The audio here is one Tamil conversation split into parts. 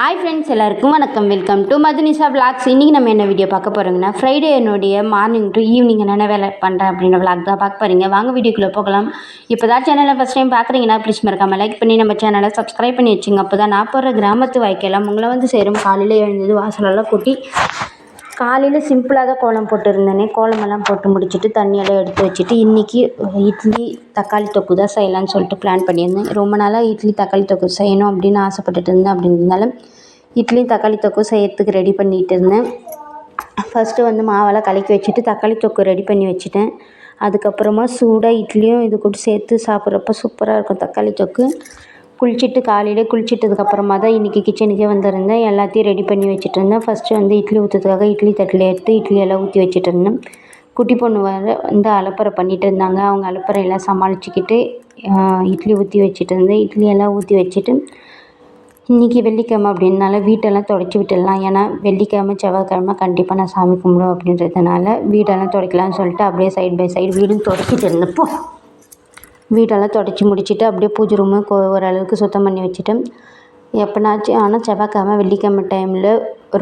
ஹாய் ஃப்ரெண்ட்ஸ் எல்லாருக்கும் வணக்கம். வெல்கம் டு மதுனிஷா விளாக்ஸ் இன்றைக்கி நம்ம என்ன வீடியோ பார்க்க போகிறோங்கன்னா ஃப்ரைடே என்னுடைய மார்னிங் டு ஈவினிங் என்னென்ன வேலை பண்ணுறேன் அப்படின்ற விளாக் தான் பார்க்க போகிறீங்க வாங்க வீடியோக்குள்ளே போகலாம். இப்போ தான் சேனலை ஃபஸ்ட் டைம் பார்க்குறீங்கன்னா ப்ளீஸ் மறக்காமல் லைக் பண்ணி நம்ம சேனலை சப்ஸ்கிரைப் பண்ணி வச்சுங்க. அப்போ தான் நான் போடுற கிராமத்து வாய்க்கெல்லாம் உங்களை வந்து சேரும். காலையில் எழுந்தது வாசலெல்லாம் கூட்டி காலையில் சிம்பிளாக தான் கோலம் போட்டுருந்தேனே. கோலமெல்லாம் போட்டு முடிச்சுட்டு தண்ணியெல்லாம் எடுத்து வச்சுட்டு இன்றைக்கி இட்லி தக்காளி தொக்கு தான் செய்யலான்னு சொல்லிட்டு பிளான் பண்ணியிருந்தேன். ரொம்ப நாளாக இட்லி தக்காளி தொக்கு செய்யணும் அப்படின்னு ஆசைப்பட்டுட்டு இருந்தேன். அப்படின்றதுனால இட்லி தக்காளி தொக்கு செய்யறதுக்கு ரெடி பண்ணிகிட்டு இருந்தேன். ஃபஸ்ட்டு வந்து மாவெல்லாம் கலக்கி வச்சுட்டு தக்காளி தொக்கு ரெடி பண்ணி வச்சுட்டேன். அதுக்கப்புறமா சூடாக இட்லியும் இது கூட சேர்த்து சாப்பிட்றப்ப சூப்பராக இருக்கும் தக்காளி தொக்கு. குளிச்சுட்டு காலையிலே குளிச்சிட்டதுக்கப்புறமா தான் இன்றைக்கி கிச்சனுக்கே வந்திருந்தேன். எல்லாத்தையும் ரெடி பண்ணி வச்சுட்டு இருந்தேன் ஃபஸ்ட்டு வந்து இட்லி ஊற்றுறதுக்காக இட்லி தட்டில் எடுத்து இட்லி எல்லாம் ஊற்றி வச்சுட்டு இருந்தேன் குட்டி பொண்ணு வர வந்து அலப்பறை பண்ணிகிட்டு இருந்தாங்க. அவங்க அலப்பறை எல்லாம் சமாளிச்சுக்கிட்டு இட்லி ஊற்றி வச்சுட்டு இருந்தேன் இட்லி எல்லாம் ஊற்றி வச்சுட்டு இன்றைக்கி வெள்ளிக்கிழமை அப்படின்னால வீட்டெல்லாம் தொடச்சி விட்டுடலாம். ஏன்னா வெள்ளிக்கிழமை செவ்வாய்க்கிழமை கண்டிப்பாக நான் சாமி கும்பிடுவேன் அப்படின்றதுனால வீடெல்லாம் துடைக்கலாம்னு சொல்லிட்டு அப்படியே சைடு பை சைடு வீடும் துடைச்சிட்டு இருந்தப்போ வீடெல்லாம் துடச்சி முடிச்சுட்டு அப்படியே பூஜை ரூமு கொ ஓரளவுக்கு சுத்தம் பண்ணி வச்சுட்டேன். எப்போனாச்சும் ஆனால் செவ்வாய்க்கிழம வெள்ளிக்கிழமை டைமில்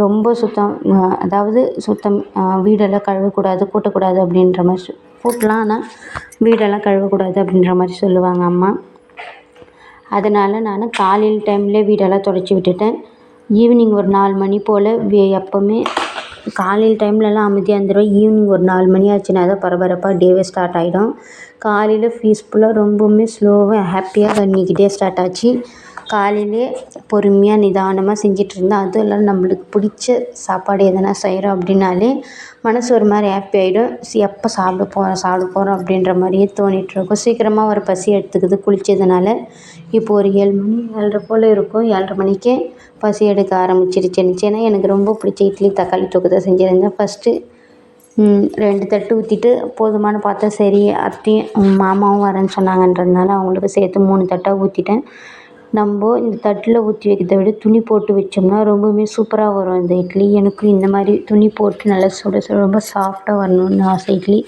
ரொம்ப சுத்தம் அதாவது சுத்தம் வீடெல்லாம் கழுவக்கூடாது கூட்டக்கூடாது அப்படின்ற மாதிரி சொ கூட்டலாம் ஆனால் வீடெல்லாம் கழுவக்கூடாது அப்படின்ற மாதிரி சொல்லுவாங்க அம்மா. அதனால் நான் காலையில் டைம்லேயே வீடெல்லாம் துடச்சி விட்டுட்டேன். ஈவினிங் ஒரு நாலு மணி போல் வே எப்போவுமே காலையில் டைம்லலாம் அமைதியாக இருந்துருவேன். ஈவினிங் ஒரு நாலு மணி ஆச்சுன்னா தான் பரபரப்பாக டேவே ஸ்டார்ட் ஆகிடும் காலையில் பீஸ்ஃபுல்லாக ரொம்பவுமே ஸ்லோவாக ஹாப்பியாக அன்றைக்கி டே ஸ்டார்ட் ஆச்சு. காலையிலே பொறுமையாக நிதானமாக செஞ்சிட்ருந்தேன் அதுவும் இல்லாமல் நம்மளுக்கு பிடிச்ச சாப்பாடு எதனா செய்கிறோம் அப்படின்னாலே மனசு ஒரு மாதிரி ஹாப்பி ஆகிடும் சி எப்போ சாப்பிட போகிறோம் சாப்பிட போகிறோம் அப்படின்ற மாதிரியே தோணிகிட்ருக்கும் சீக்கிரமாக ஒரு பசி எடுத்துக்குது குளித்ததுனால இப்போ ஒரு ஏழு மணி ஏழரை போல் இருக்கும். ஏழரை மணிக்கே பசி எடுக்க ஆரம்பிச்சிருச்சு ஏன்னா எனக்கு ரொம்ப பிடிச்ச இட்லி தக்காளி தொக்கு தான் செஞ்சுருந்தேன் ஃபஸ்ட்டு ரெண்டு தட்டு ஊற்றிட்டு போதுமானு பார்த்தா சரி அத்தையும் மாமாவும் வரேன்னு சொன்னாங்கன்றதுனால அவங்களுக்கு சேர்த்து மூணு தட்டாக ஊற்றிட்டேன் நம்ம இந்த தட்டில் ஊற்றி வைக்கிறத விட துணி போட்டு வச்சோம்னா ரொம்பவுமே சூப்பராக வரும் இந்த இட்லி. எனக்கும் இந்த மாதிரி துணி போட்டு நல்லா சுட சுட ரொம்ப சாஃப்டாக வரணும்னு ஆசை. இட்லி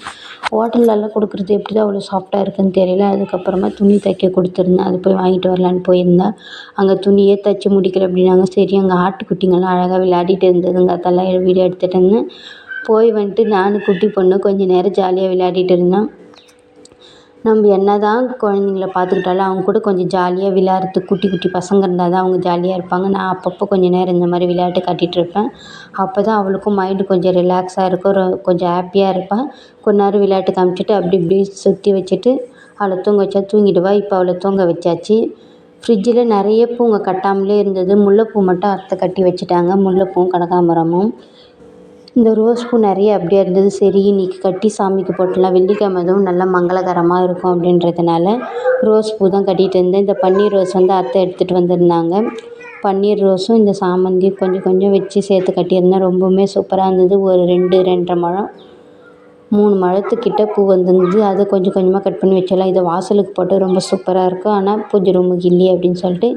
ஹோட்டல்லலாம் கொடுக்குறது எப்படி தான் அவ்வளோ சாஃப்டாக இருக்குதுன்னு தெரியல. அதுக்கப்புறமா துணி தைக்க கொடுத்துருந்தேன். அது போய் வாங்கிட்டு வரலான்னு போயிருந்தேன். அங்கே துணியே தைச்சி முடிக்கல அப்படின்னாங்க. சரி அங்கே ஆட்டுக்குட்டிங்கெல்லாம் அழகாக விளையாடிட்டு இருந்ததுங்க. அதெல்லாம் வீடியோ எடுத்துகிட்டு இருந்தேன் போய் வந்துட்டு நானும் குட்டி பொண்ணு கொஞ்சம் நேரம் ஜாலியாக விளையாடிட்டு இருந்தேன். நம்ம என்ன தான் குழந்தைங்கள பார்த்துக்கிட்டாலும் அவங்க கூட கொஞ்சம் ஜாலியாக விளையாடுறது குட்டி குட்டி பசங்க இருந்தால் தான் அவங்க ஜாலியாக இருப்பாங்க. நான் அப்பப்போ கொஞ்சம் நேரம் இந்த மாதிரி விளையாட்டு காட்டிகிட்ருப்பேன் அப்போ தான் அவளுக்கும் மைண்டு கொஞ்சம் ரிலாக்ஸாக இருக்கும். ரொ கொஞ்சம் ஹாப்பியாக இருப்பாள் கொஞ்ச நேரம் விளையாட்டு காமிச்சிட்டு அப்படி இப்படி சுற்றி வச்சுட்டு அவளை தூங்க வச்சா தூங்கிடுவா. இப்போ அவளை தூங்க வச்சாச்சு. ஃப்ரிட்ஜில் நிறைய பூங்க கட்டாமலே இருந்தது. முல்லைப்பூ மட்டும் அத்தை கட்டி வச்சுட்டாங்க. முல்லைப்பூவும் கனகாம்பரமும். இந்த ரோஸ் பூ நிறைய அப்படியே இருந்தது. சரி இன்றைக்கி கட்டி சாமிக்கு போட்டுடலாம். வெள்ளிக்கிழம அதுவும் நல்லா மங்களகரமாக இருக்கும் அப்படின்றதுனால ரோஸ் பூ தான் கட்டிகிட்டு இருந்தேன். இந்த பன்னீர் ரோஸ் வந்து அத்தை எடுத்துகிட்டு வந்திருந்தாங்க. பன்னீர் ரோஸும் இந்த சாமந்தியும் கொஞ்சம் கொஞ்சம் வச்சு சேர்த்து கட்டியிருந்தேன். ரொம்பவுமே சூப்பராக இருந்தது. ஒரு ரெண்டு ரெண்டரை முழம் மூணு மழத்துக்கிட்ட பூ வந்திருந்தது. அதை கொஞ்சம் கொஞ்சமாக கட் பண்ணி வச்சிடலாம். இதை வாசலுக்கு போட்டு ரொம்ப சூப்பராக இருக்கும். ஆனால் பூஜை ரூமுக்கு இல்லையே அப்படின்னு சொல்லிட்டு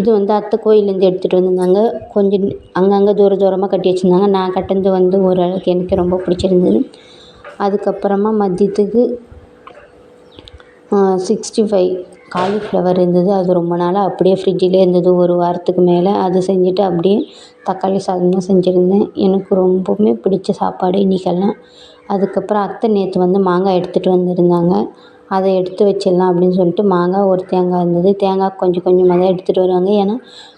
இது வந்து அத்தை கோயிலேருந்து எடுத்துகிட்டு வந்திருந்தாங்க. கொஞ்சம் அங்கங்கே தூர தூரமாக கட்டி வச்சுருந்தாங்க. நான் கட்டினது வந்து ஓரளவுக்கு எனக்கு ரொம்ப பிடிச்சிருந்தது. அதுக்கப்புறமா மதியத்துக்கு சிக்ஸ்டி ஃபைவ் காலிஃப்ளவர் இருந்தது. அது ரொம்ப நாளாக அப்படியே ஃப்ரிட்ஜிலே இருந்தது. ஒரு வாரத்துக்கு மேலே அது செஞ்சுட்டு அப்படியே தக்காளி சாதம் தான் செஞ்சுருந்தேன். எனக்கு ரொம்பவுமே பிடிச்ச சாப்பாடு இன்றைக்கெல்லாம் அதுக்கப்புறம் அத்தை நேற்று வந்து மாங்காய் எடுத்துகிட்டு வந்திருந்தாங்க. அதை எடுத்து வச்சிடலாம் அப்படின்னு சொல்லிட்டு மாங்காய் ஒரு தேங்காய் இருந்தது. தேங்காய் கொஞ்சம் கொஞ்சமாக தான் எடுத்துகிட்டு வருவாங்க. ஏன்னா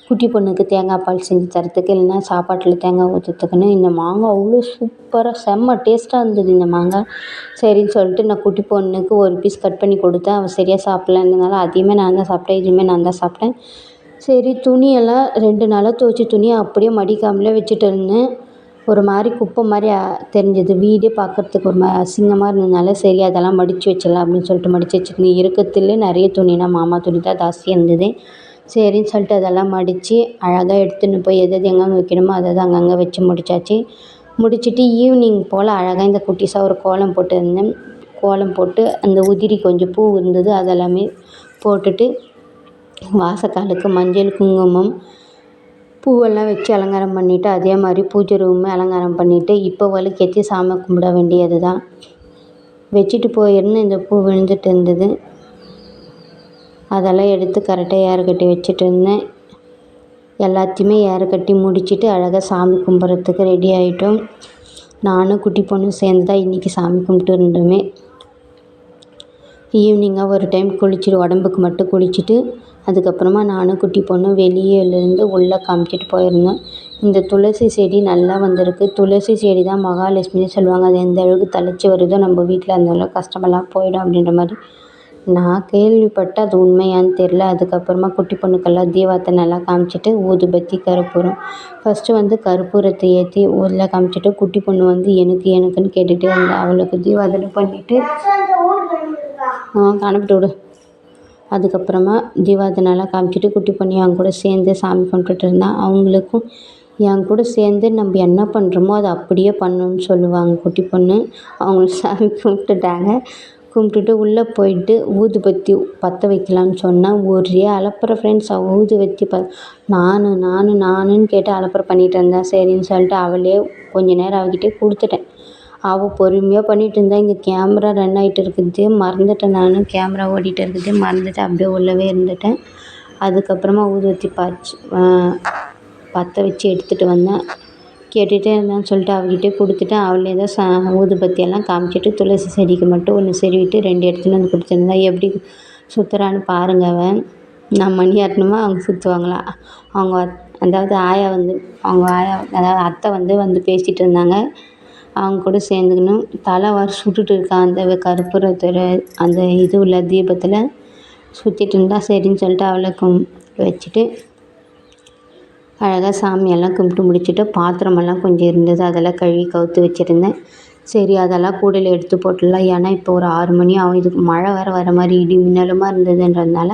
குட்டி பொண்ணுக்கு தேங்காய் பால் செஞ்சு தரத்துக்கு இல்லைன்னா சாப்பாட்டில் தேங்காய் ஊற்றுறதுக்குன்னு இந்த மாங்காய் அவ்வளோ சூப்பராக செம்ம டேஸ்ட்டாக இருந்தது இந்த மாங்காய். சரின்னு சொல்லிட்டு நான் குட்டி பொண்ணுக்கு ஒரு பீஸ் கட் பண்ணி கொடுத்தேன். அவள் சரியாக சாப்பிட்லன்றதுனால அதையுமே நான் தான் சாப்பிட்டேன். இதுவுமே நான் தான் சாப்பிட்டேன். சரி துணியெல்லாம் ரெண்டு நாளாக துவைச்ச துணியை அப்படியே மடிக்காமலே வச்சுட்டு இருந்தேன். ஒரு மாதிரி குப்பை மாதிரி தெரிஞ்சது. வீடே பார்க்குறதுக்கு ஒரு மாதிரி அசிங்கமாக இருந்ததுனால சரி அதெல்லாம் மடித்து வச்சிடலாம் அப்படின்னு சொல்லிட்டு மடித்து வச்சுருந்தேன் இருக்கிறதுலே நிறைய துணினா மாமா துணி தான் ஜாஸ்தியாக இருந்தது. சரின்னு சொல்லிட்டு அதெல்லாம் மடித்து அழகாக எடுத்துன்னு போய் எது எது எங்கெங்கே வைக்கணுமோ அதை தான் அங்கங்கே வச்சு முடிச்சாச்சு. முடிச்சுட்டு ஈவினிங் போல் அழகாக இந்த குட்டிஸாக ஒரு கோலம் போட்டுருந்தேன் கோலம் போட்டு அந்த உதிரி கொஞ்சம் பூ இருந்தது அதெல்லாமே போட்டுட்டு வாசக்காலுக்கு மஞ்சள் குங்குமம் பூவெல்லாம் வச்சு அலங்காரம் பண்ணிவிட்டு அதே மாதிரி பூஜை ரூமை அலங்காரம் பண்ணிவிட்டு இப்போ விளக்கேற்றி சாமி கும்பிட வேண்டியது தான் வச்சுட்டு போயிருந்தேன் இந்த பூ விழுந்துட்டு இருந்தது. அதெல்லாம் எடுத்து கரெக்டாக ஏற கட்டி வச்சுட்டு இருந்தேன். எல்லாத்தையுமே ஏற கட்டி முடிச்சுட்டு அழகாக சாமி கும்பிட்றதுக்கு ரெடி ஆகிட்டோம் நானும் குட்டி பொண்ணும் சேர்ந்து தான் இன்றைக்கி சாமி கும்பிட்டு இருந்தோமே. ஈவினிங்காக ஒரு டைம் குளிச்சுட்டு உடம்புக்கு மட்டும் குளிச்சுட்டு அதுக்கப்புறமா நானும் குட்டி பொண்ணும் வெளியிலேருந்து உள்ளே காமிச்சிட்டு போயிருந்தோம். இந்த துளசி செடி நல்லா வந்திருக்கு. துளசி செடி தான் மகாலட்சுமின்னு சொல்லுவாங்க. அது எந்த அளவுக்கு தழைச்சி வருதோ நம்ம வீட்டில் அந்த அளவுக்கு கஷ்டமெல்லாம் போயிடும் அப்படின்ற மாதிரி. நான் கேள்விப்பட்டு அது உண்மையான்னு தெரில அதுக்கப்புறமா குட்டி பொண்ணுக்கெல்லாம் தீபாத்தை நல்லா காமிச்சிட்டு ஊதுபத்தி கருப்பூரம். ஃபஸ்ட்டு வந்து கற்பூரத்தை ஏற்றி ஊரில் காமிச்சிட்டு குட்டி பொண்ணு வந்து எனக்கு எனக்குன்னு கேட்டுகிட்டே இருந்தாள் அவளுக்கு தீபாதனை பண்ணிவிட்டு அனுப்பிட்டு விடு. அதுக்கப்புறமா தீபாவளி காமிச்சிட்டு குட்டி பொண்ணு என் கூட சேர்ந்து சாமி கும்பிட்டுட்டு இருந்தான் அவங்களுக்கும் என் கூட சேர்ந்து நம்ம என்ன பண்ணுறோமோ அதை அப்படியே பண்ணணும்னு சொல்லுவாங்க குட்டி பொண்ணு. அவங்களும் சாமி கும்பிட்டுட்டாங்க. கும்பிட்டுட்டு உள்ளே போயிட்டு ஊதுபத்தி பற்ற வைக்கலான்னு சொன்னால் ஒரே அலப்புற ஃப்ரெண்ட்ஸ் அவள் ஊதுபத்தி ப நானு நானு நானுன்னு கேட்டு அலப்புற பண்ணிகிட்டு இருந்தேன் சரின்னு சொல்லிட்டு அவளே கொஞ்ச நேரம் அவகிட்டே கொடுத்துட்டேன். அவள் பொறுமையாக பண்ணிகிட்டு இருந்தால் இங்கே கேமரா ரன் ஆகிட்டு இருக்குது. மறந்துவிட்டேன் நான். கேமரா ஓடிகிட்டு இருக்குது. மறந்துவிட்டு அப்படியே உள்ளவே இருந்துட்டேன். அதுக்கப்புறமா ஊதுபத்தி பாய்ச்சி பற்ற வச்சு எடுத்துகிட்டு வந்தேன். கேட்டுகிட்டே இருந்தேன்னு சொல்லிட்டு அவகிட்டே கொடுத்துட்டேன். அவளே தான் சா ஊதுபத்தியெல்லாம் காமிச்சிட்டு துளசி செடிக்கு மட்டும் ஒன்று செருவிட்டு ரெண்டு எடுத்துன்னு வந்து கொடுத்துருந்தா. எப்படி சுற்றுறான்னு பாருங்கள் அவன். நான் மணி ஆட்டணுமா அவங்க சுற்றுவாங்களா அவங்க அதாவது ஆயா வந்து அவங்க ஆயா அதாவது அத்தை வந்து வந்து பேசிகிட்டு இருந்தாங்க. அவங்க கூட சேர்ந்துக்கணும். தலை வர சுட்டுட்டு இருக்கான் அந்த கற்பூரத்தோட அந்த இது உள்ள தீபத்தில் சுற்றிட்டு இருந்தால் சரின்னு சொல்லிட்டு அவளை கும் வச்சுட்டு அழகாக சாமியெல்லாம் கும்பிட்டு முடிச்சுட்டு பாத்திரமெல்லாம் கொஞ்சம் இருந்தது. அதெல்லாம் கழுவி கவுத்து வச்சுருந்தேன். சரி அதெல்லாம் கூடையில் எடுத்து போட்டுடலாம். ஏன்னா இப்போ ஒரு ஆறு மணி ஆகும். இதுக்கு மழை வேறு வர மாதிரி இடி மின்னலுமாக இருந்ததுன்றதுனால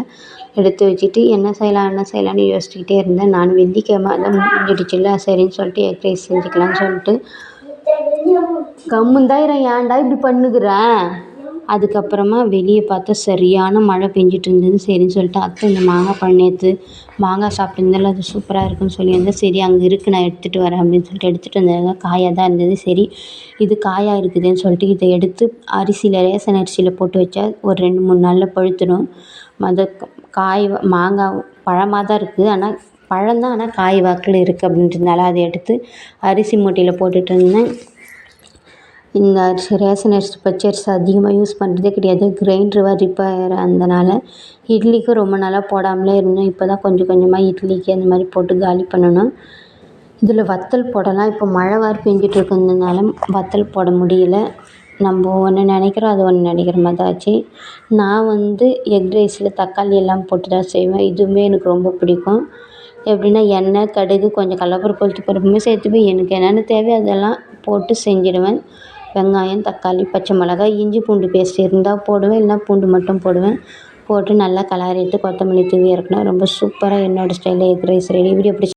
எடுத்து வச்சுட்டு என்ன செய்யலாம் என்ன செய்யலாம்னு யோசிச்சுக்கிட்டே இருந்தேன். நான் வெள்ளிக்கிழமை தான் முடிஞ்சிடுச்சுல்ல சரின்னு சொல்லிட்டு எக் ரைஸ் செஞ்சுக்கலாம்னு சொல்லிட்டு கம்முந்தாயிரம் ஏன்டா இப்படி பண்ணுகிறேன் அதுக்கப்புறமா வெளியே பார்த்தா சரியான மழை பெஞ்சிட்டு இருந்தது சரின்னு சொல்லிட்டு அத்தை இந்த மாங்காய் பழம் நேற்று மாங்காய் சாப்பிட்டுருந்தால அது சூப்பராக இருக்குன்னு சொல்லியிருந்தேன் சரி அங்கே இருக்குது நான் எடுத்துகிட்டு வரேன் அப்படின்னு சொல்லிட்டு எடுத்துகிட்டு வந்தாங்க காயாக தான் இருந்தது. சரி இது காயாக இருக்குதுன்னு சொல்லிட்டு இதை எடுத்து அரிசியில் ரேசன் அரிசியில் போட்டு வச்சா ஒரு ரெண்டு மூணு நாளில் பழுத்துடும். மொத காய் மாங்காய் பழமாக தான் இருக்குது ஆனால் பழம் தான் ஆனால் காய் வாக்கில் இருக்குது அப்படின்றதுனால அதை எடுத்து அரிசி மூட்டையில் போட்டுட்டு இருந்தேன் இந்த அரிசி ரேஷன் அரிசி பச்சரிசி அதிகமாக யூஸ் பண்ணுறதே கிடையாது கிரைண்டர் வேறு ரிப்பேர் ஆனதுனால இட்லிக்கு ரொம்ப நாளாக போடாமலே இருந்தோம். இப்போ தான் கொஞ்சம் கொஞ்சமாக இட்லிக்கு அந்த மாதிரி போட்டு காலி பண்ணணும். இதில் வத்தல் போடலாம். இப்போ மழை வேறு பெஞ்சிட்டு இருக்கிறதுனால வத்தல் போட முடியல. நம்ம ஒன்று நினைக்கிறோம் அது ஒன்று நினைக்கிற மாதிரி தான் ஆச்சு. நான் வந்து எக் ரைஸில் தக்காளி எல்லாம் போட்டு தான் செய்வேன். இதுவுமே எனக்கு ரொம்ப பிடிக்கும். எப்படின்னா எண்ணெய் கடுகு கொஞ்சம் கடலப்பருப்பு உளுத்தம் பருப்புமே சேர்த்துப்பேன். எனக்கு என்னென்ன தேவையோ அதெல்லாம் போட்டு செஞ்சுடுவேன். வெங்காயம் தக்காளி பச்சை மிளகாய் இஞ்சி பூண்டு பேஸ்ட் இருந்தால் போடுவேன் இல்லைனா பூண்டு மட்டும் போடுவேன். போட்டு நல்லா கலரிட்டு கொத்தமல்லி தூவி இறக்குனா ரொம்ப சூப்பராக என்னோடய ஸ்டைலில் எக் ரைஸ் ரெடி வீடியோ பிடிச்சி